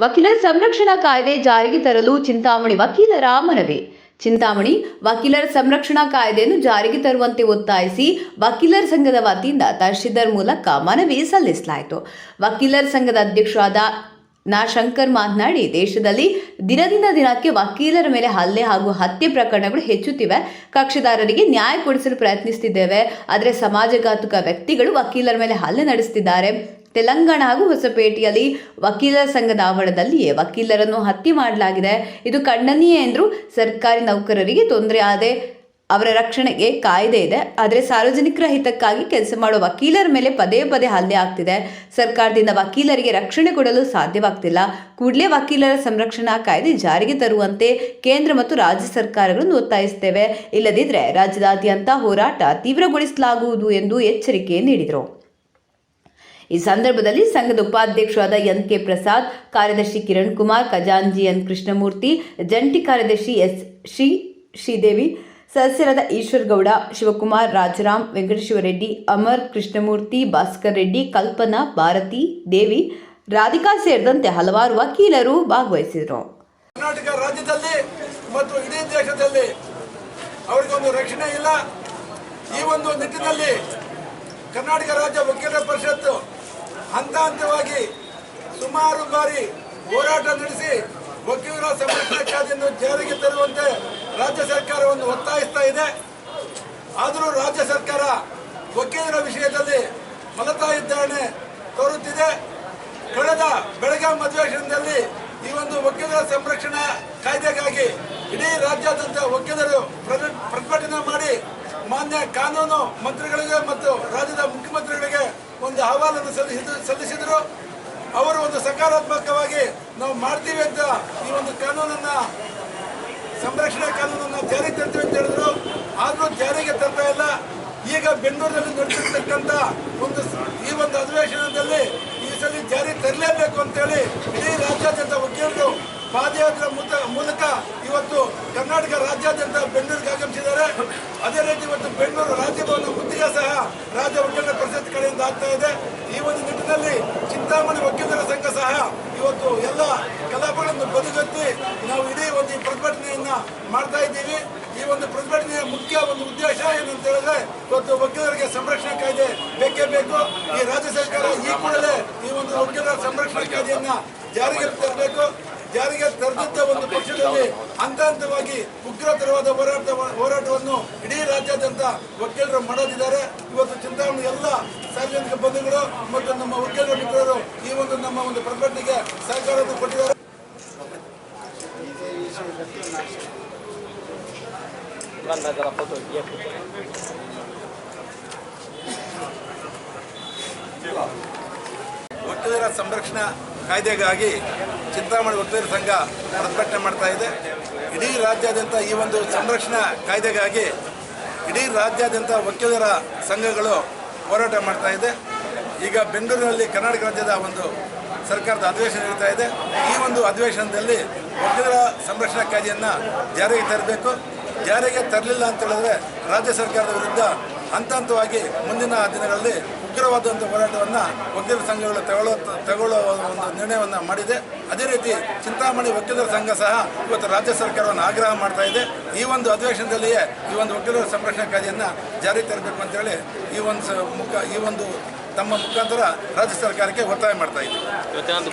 ವಕೀಲರ ಸಂರಕ್ಷಣಾ ಕಾಯ್ದೆ ಜಾರಿಗೆ ತರಲು ಚಿಂತಾಮಣಿ ವಕೀಲರ ಮನವಿ. ಚಿಂತಾಮಣಿ, ವಕೀಲರ ಸಂರಕ್ಷಣಾ ಕಾಯ್ದೆಯನ್ನು ಜಾರಿಗೆ ತರುವಂತೆ ಒತ್ತಾಯಿಸಿ ವಕೀಲರ ಸಂಘದ ವತಿಯಿಂದ ತಹಶೀಲ್ದಾರ್ ಮೂಲಕ ಮನವಿ ಸಲ್ಲಿಸಲಾಯಿತು. ವಕೀಲರ ಸಂಘದ ಅಧ್ಯಕ್ಷರಾದ ನಾ. ಶಂಕರ್ ಮಾತನಾಡಿ, ದೇಶದಲ್ಲಿ ದಿನದಿಂದ ದಿನಕ್ಕೆ ವಕೀಲರ ಮೇಲೆ ಹಲ್ಲೆ ಹಾಗೂ ಹತ್ಯೆ ಪ್ರಕರಣಗಳು ಹೆಚ್ಚುತ್ತಿವೆ. ಕಕ್ಷಿದಾರರಿಗೆ ನ್ಯಾಯ ಕೊಡಿಸಲು ಪ್ರಯತ್ನಿಸುತ್ತಿದ್ದೇವೆ. ಆದರೆ ಸಮಾಜಘಾತುಕ ವ್ಯಕ್ತಿಗಳು ವಕೀಲರ ಮೇಲೆ ಹಲ್ಲೆ ನಡೆಸುತ್ತಿದ್ದಾರೆ. ತೆಲಂಗಾಣ ಹಾಗೂ ಹೊಸಪೇಟೆಯಲ್ಲಿ ವಕೀಲರ ಸಂಘದ ಆವರಣದಲ್ಲಿಯೇ ವಕೀಲರನ್ನು ಹತ್ಯೆ ಮಾಡಲಾಗಿದೆ. ಇದು ಖಂಡನೀಯ ಎಂದರು ಸರ್ಕಾರಿ ನೌಕರರಿಗೆ ತೊಂದರೆ ಆದೆ ಅವರ ರಕ್ಷಣೆಗೆ ಕಾಯ್ದೆ ಇದೆ. ಆದರೆ ಸಾರ್ವಜನಿಕರ ಹಿತಕ್ಕಾಗಿ ಕೆಲಸ ಮಾಡುವ ವಕೀಲರ ಮೇಲೆ ಪದೇ ಪದೇ ಹಲ್ಲೆ ಆಗ್ತಿದೆ. ಸರ್ಕಾರದಿಂದ ವಕೀಲರಿಗೆ ರಕ್ಷಣೆ ಕೊಡಲು ಸಾಧ್ಯವಾಗ್ತಿಲ್ಲ. ಕೂಡಲೇ ವಕೀಲರ ಸಂರಕ್ಷಣಾ ಕಾಯ್ದೆ ಜಾರಿಗೆ ತರುವಂತೆ ಕೇಂದ್ರ ಮತ್ತು ರಾಜ್ಯ ಸರ್ಕಾರಗಳನ್ನು ಒತ್ತಾಯಿಸುತ್ತೇವೆ. ಇಲ್ಲದಿದ್ದರೆ ರಾಜ್ಯದಾದ್ಯಂತ ಹೋರಾಟ ತೀವ್ರಗೊಳಿಸಲಾಗುವುದು ಎಂದು ಎಚ್ಚರಿಕೆ ನೀಡಿದರು. ಈ ಸಂದರ್ಭದಲ್ಲಿ ಸಂಘದ ಉಪಾಧ್ಯಕ್ಷರಾದ ಎನ್ ಕೆ ಪ್ರಸಾದ್, ಕಾರ್ಯದರ್ಶಿ ಕಿರಣ್ ಕುಮಾರ್, ಖಜಾಂಜಿ ಎನ್ ಕೃಷ್ಣಮೂರ್ತಿ, ಜಂಟಿ ಕಾರ್ಯದರ್ಶಿ ಎಸ್ ಶ್ರೀ ಶ್ರೀದೇವಿ, ಸದಸ್ಯರಾದ ಈಶ್ವರ್ ಗೌಡ, ಶಿವಕುಮಾರ್ ರಾಜರಾಮ್ ವೆಂಕಟೇಶ್ವರ ರೆಡ್ಡಿ ಅಮರ್ ಕೃಷ್ಣಮೂರ್ತಿ, ಭಾಸ್ಕರ್ ರೆಡ್ಡಿ, ಕಲ್ಪನಾ, ಭಾರತಿ, ದೇವಿ, ರಾಧಿಕಾ ಸೇರಿದಂತೆ ಹಲವಾರು ವಕೀಲರು ಭಾಗವಹಿಸಿದರು. ಕರ್ನಾಟಕ ರಾಜ್ಯದಲ್ಲಿ ಮತ್ತು ಇಡೀ ದೇಶದಲ್ಲಿ ಅವರಿಗೊಂದು ರಕ್ಷಣೆ ಇಲ್ಲ. ಈ ಒಂದು ನಿಟ್ಟಿನಲ್ಲಿ ಕರ್ನಾಟಕ ರಾಜ್ಯ ವಕೀಲರ ಪರಿಷತ್ತು ಹಂತ ಹಂತವಾಗಿ ಸುಮಾರು ಬಾರಿ ಹೋರಾಟ ನಡೆಸಿ ವಕೀಲರ ಸಂರಕ್ಷಣಾ ಕಾಯ್ದೆಯನ್ನು ಜಾರಿಗೆ ತರುವಂತೆ ರಾಜ್ಯ ಸರ್ಕಾರವನ್ನು ಒತ್ತಾಯಿಸ್ತಾ ಇದೆ. ಆದರೂ ರಾಜ್ಯ ಸರ್ಕಾರ ವಕೀಲರ ವಿಷಯದಲ್ಲಿ ಫಲತಾಯಿ ಧೋರಣೆ ತೋರುತ್ತಿದೆ. ಕಳೆದ ಬೆಳಗಾವಿ ಅಧಿವೇಶನದಲ್ಲಿ ಈ ಒಂದು ವಕೀಲರ ಸಂರಕ್ಷಣಾ ಕಾಯ್ದೆಗಾಗಿ ಇಡೀ ರಾಜ್ಯಾದ್ಯಂತ ವಕೀಲರು ಪ್ರ- ಪ್ರತಿಭಟನೆ ಮಾಡಿ ಮಾನ್ಯ ಕಾನೂನು ಮಂತ್ರಿಗಳಿಗೆ ಮತ್ತು ರಾಜ್ಯದ ಮುಖ್ಯಮಂತ್ರಿಗಳಿಗೆ ಒಂದು ಅಹವಾಲನ್ನು ಸಲ್ಲಿಸಿದ- ಸಲ್ಲಿಸಿದರು. ಅವರು ಒಂದು ಸಕಾರಾತ್ಮಕವಾಗಿ ನಾವು ಮಾಡ್ತೀವಿ ಅಂತ ಈ ಒಂದು ಕಾನೂನನ್ನು, ಸಂರಕ್ಷಣಾ ಕಾನೂನನ್ನು ಜಾರಿಗೆ ತರ್ತೀವಿ ಅಂತ ಹೇಳಿದ್ರು. ಆದರೂ ಜಾರಿಗೆ ತರ್ತಾ ಇಲ್ಲ. ಈಗ ಬೆಂಗಳೂರಿನಲ್ಲಿ ನಡೆಸಿರ್ತಕ್ಕಂಥ ಒಂದು ಈ ಒಂದು ಅಧಿವೇಶನದಲ್ಲಿ ಈ ಸಲ ಜಾರಿ ತರಲೇಬೇಕು ಅಂತೇಳಿ ಇಡೀ ರಾಜ್ಯಾದ್ಯಂತ ವಕೀಲರು ಪಾದಯಾತ್ರೆ ಮೂಲಕ ಇವತ್ತು ಕರ್ನಾಟಕ ರಾಜ್ಯಾದ್ಯಂತ ಬೆಂಗಳೂರಿಗೆ ಆಗಮಿಸಿದ್ದಾರೆ ಅದೇ ರೀತಿ ಇವತ್ತು ಬೆಂಗಳೂರು ರಾಜ್ಯಭವನ ಮುತ್ತಿಗೆ ಸಹ ರಾಜ್ಯ ವಕೀಲರ ಪರಿಷತ್ ಕಡೆಯಿಂದ ಆಗ್ತಾ ಇದೆ ಈ ಒಂದು ನಿಟ್ಟಿನಲ್ಲಿ ಚಿಂತಾಮಣಿ ವಕೀಲರ ಸಂಘ ಸಹ ಇವತ್ತು ಎಲ್ಲ ಕಲಾಪಗಳನ್ನು ಬದುಗತ್ತಿ ನಾವು ಇದೇ ಒಂದು ಈ ಪ್ರತಿಭಟನೆಯನ್ನ ಮಾಡ್ತಾ ಇದ್ದೀವಿ. ಈ ಒಂದು ಪ್ರತಿಭಟನೆಯ ಮುಖ್ಯ ಒಂದು ಉದ್ದೇಶ ಏನಂತ ಹೇಳಿದ್ರೆ ಇವತ್ತು ವಕೀಲರಿಗೆ ಸಂರಕ್ಷಣಾ ಕಾಯ್ದೆ ಬೇಕೇ ಬೇಕು. ಈ ರಾಜ್ಯ ಸರ್ಕಾರ ಈ ಕೂಡಲೇ ಈ ಒಂದು ವಕೀಲರ ಸಂರಕ್ಷಣಾ ಕಾಯ್ದೆಯನ್ನ ಜಾರಿಗೆ ತರಬೇಕು ಜಾರಿಗೆ ತರದಿದ್ದ ಒಂದು ಪಕ್ಷದಲ್ಲಿ ಹಂತ ಹಂತವಾಗಿ ಉಗ್ರತರವಾದ ಹೋರಾಟ ಹೋರಾಟವನ್ನು ಇಡೀ ರಾಜ್ಯಾದ್ಯಂತ ವಕೀಲರು ಮಾಡೋದಿದ್ದಾರೆ ಇವತ್ತು ಚಿಂತಾಮಣಿ ಎಲ್ಲ ಸಾರ್ವಜನಿಕ ಬಂಧುಗಳು ಮತ್ತು ನಮ್ಮ ವಕೀಲರ ಮಿತ್ರರು ಈ ಒಂದು ನಮ್ಮ ಒಂದು ಪ್ರಕಟಣೆಗೆ ಸಹಕಾರವನ್ನು ಕೊಟ್ಟಿದ್ದಾರೆ. ವಕೀಲರ ಸಂರಕ್ಷಣಾ ಕಾಯ್ದೆಗಾಗಿ ಚಿಂತಾಮಣಿ ವಕೀಲರ ಸಂಘ ಪ್ರತಿಭಟನೆ ಮಾಡ್ತಾ ಇದೆ. ಇಡೀ ರಾಜ್ಯಾದ್ಯಂತ ಈ ಒಂದು ಸಂರಕ್ಷಣಾ ಕಾಯ್ದೆಗಾಗಿ ಇಡೀ ರಾಜ್ಯಾದ್ಯಂತ ವಕೀಲರ ಸಂಘಗಳು ಹೋರಾಟ ಮಾಡ್ತಾ ಇದೆ. ಈಗ ಬೆಂಗಳೂರಿನಲ್ಲಿ ಕರ್ನಾಟಕ ರಾಜ್ಯದ ಒಂದು ಸರ್ಕಾರದ ಅಧಿವೇಶನ ನಡೀತಾ ಇದೆ. ಈ ಒಂದು ಅಧಿವೇಶನದಲ್ಲಿ ವಕೀಲರ ಸಂರಕ್ಷಣಾ ಕಾಯ್ದೆಯನ್ನು ಜಾರಿಗೆ ತರಬೇಕು. ಜಾರಿಗೆ ತರಲಿಲ್ಲ ಅಂತ ಹೇಳಿದ್ರೆ ರಾಜ್ಯ ಸರ್ಕಾರದ ವಿರುದ್ಧ ಹಂತ ಹಂತವಾಗಿ ಮುಂದಿನ ದಿನಗಳಲ್ಲಿ ಉಗ್ರವಾದಂಥ ಹೋರಾಟವನ್ನು ವಕೀಲರ ಸಂಘಗಳು ತಗೊಳ್ಳೋ ತಗೊಳ್ಳೋ ಒಂದು ನಿರ್ಣಯವನ್ನು ಮಾಡಿದೆ. ಅದೇ ರೀತಿ ಚಿಂತಾಮಣಿ ವಕೀಲರ ಸಂಘ ಸಹ ಇವತ್ತು ರಾಜ್ಯ ಸರ್ಕಾರವನ್ನು ಆಗ್ರಹ ಮಾಡ್ತಾ ಇದೆ. ಈ ಒಂದು ಅಧಿವೇಶನದಲ್ಲಿಯೇ ಈ ಒಂದು ವಕೀಲರ ಸಂರಕ್ಷಣಾ ಕಾಯ್ದೆಯನ್ನು ಜಾರಿಗೆ ತರಬೇಕು ಅಂತೇಳಿ ಈ ಒಂದು ಮುಖ ಈ ಒಂದು ತಮ್ಮ ಮುಖಾಂತರ ರಾಜ್ಯ ಸರ್ಕಾರಕ್ಕೆ ಒತ್ತಾಯ ಮಾಡ್ತಾ ಇವತ್ತೇನಂತ